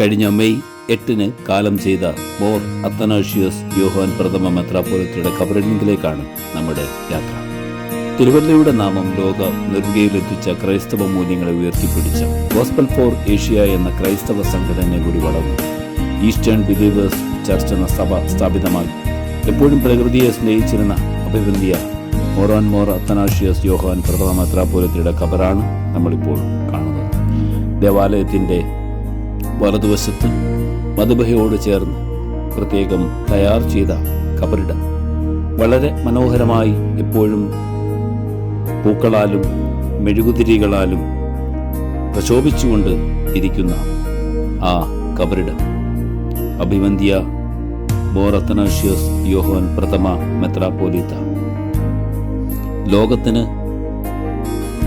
കഴിഞ്ഞ മെയ് എട്ടിന് കാലം ചെയ്ത ബോർ അത്തനാഷ്യസ് യോഹാൻ പ്രഥമ മെത്രാപോലത്തിയുടെ കബറിംഗിലേക്കാണ് നമ്മുടെ യാത്ര. തിരുവല്ലയുടെ നാമം ലോക നെറുകയിലെത്തിച്ച ക്രൈസ്തവ മൂല്യങ്ങളെ ഉയർത്തിപ്പിടിച്ച ഗോസ്പൽ ഫോർ ഏഷ്യ എന്ന ക്രൈസ്തവ സംഘടന കൂടി വളർന്നു. ഈസ്റ്റേൺ ബിലീവേഴ്സ് ചർച്ച് എന്ന സഭ സ്ഥാപിതമായി. എപ്പോഴും പ്രകൃതിയെ സ്നേഹിച്ചിരുന്ന അഭിവന്ധിയ മോറാൻ മോർ അത്തനാഷ്യസ് യോഹാൻ പ്രഥമ മെത്രാപോലത്തിയുടെ കബറാണ് നമ്മളിപ്പോൾ കാണുന്നത്. ദേവാലയത്തിന്റെ വലതുവശത്ത് മധുബഹയോട് ചേർന്ന് പ്രത്യേകം തയ്യാർ ചെയ്ത കബറിടം. വളരെ മനോഹരമായി എപ്പോഴും പൂക്കളാലും മെഴുകുതിരികളാലും പ്രശോഭിച്ചുകൊണ്ട് ഇരിക്കുന്ന ആ കബറിടം. അഭിവന്ധ്യ ബോറത്തനാഷ്യസ് യോഹോൻ പ്രഥമ മെത്രാപോലീത്ത ലോകത്തിന്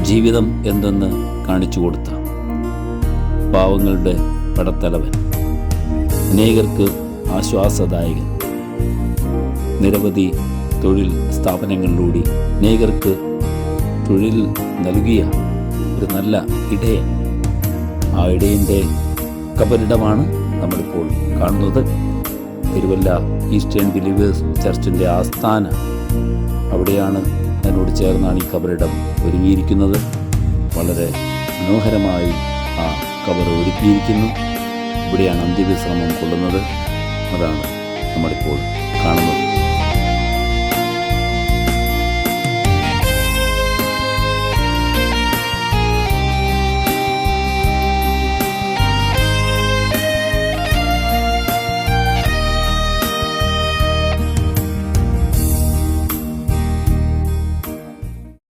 ജീവിതം എന്തെന്ന് കാണിച്ചു കൊടുത്ത പാവങ്ങളുടെ പടത്തലവൻ. അനേകർക്ക് ആശ്വാസദായകൻ. നിരവധി തൊഴിൽ സ്ഥാപനങ്ങളിലൂടെ അനേകർക്ക് തൊഴിൽ നൽകിയ ഒരു നല്ല ഇടയൻ. ആ ഇടയന്റെ കബറിടമാണ് നമ്മളിപ്പോൾ കാണുന്നത്. തിരുവല്ല ഈസ്റ്റേൺ ബിലീവേഴ്സ് ചർച്ചിന്റെ ആസ്ഥാന അവിടെയാണ് അതിനോട് ചേർന്നാണ് ഈ കബറിടം ഒരുങ്ങിയിരിക്കുന്നത്. വളരെ മനോഹരമായി ആ കബർ ഒരുക്കിയിരിക്കുന്നു. ഇവിടെയാണ് അന്ത്യവിശ്രമം കൊള്ളുന്നത്. അതാണ് നമ്മളിപ്പോൾ കാണുന്നത്.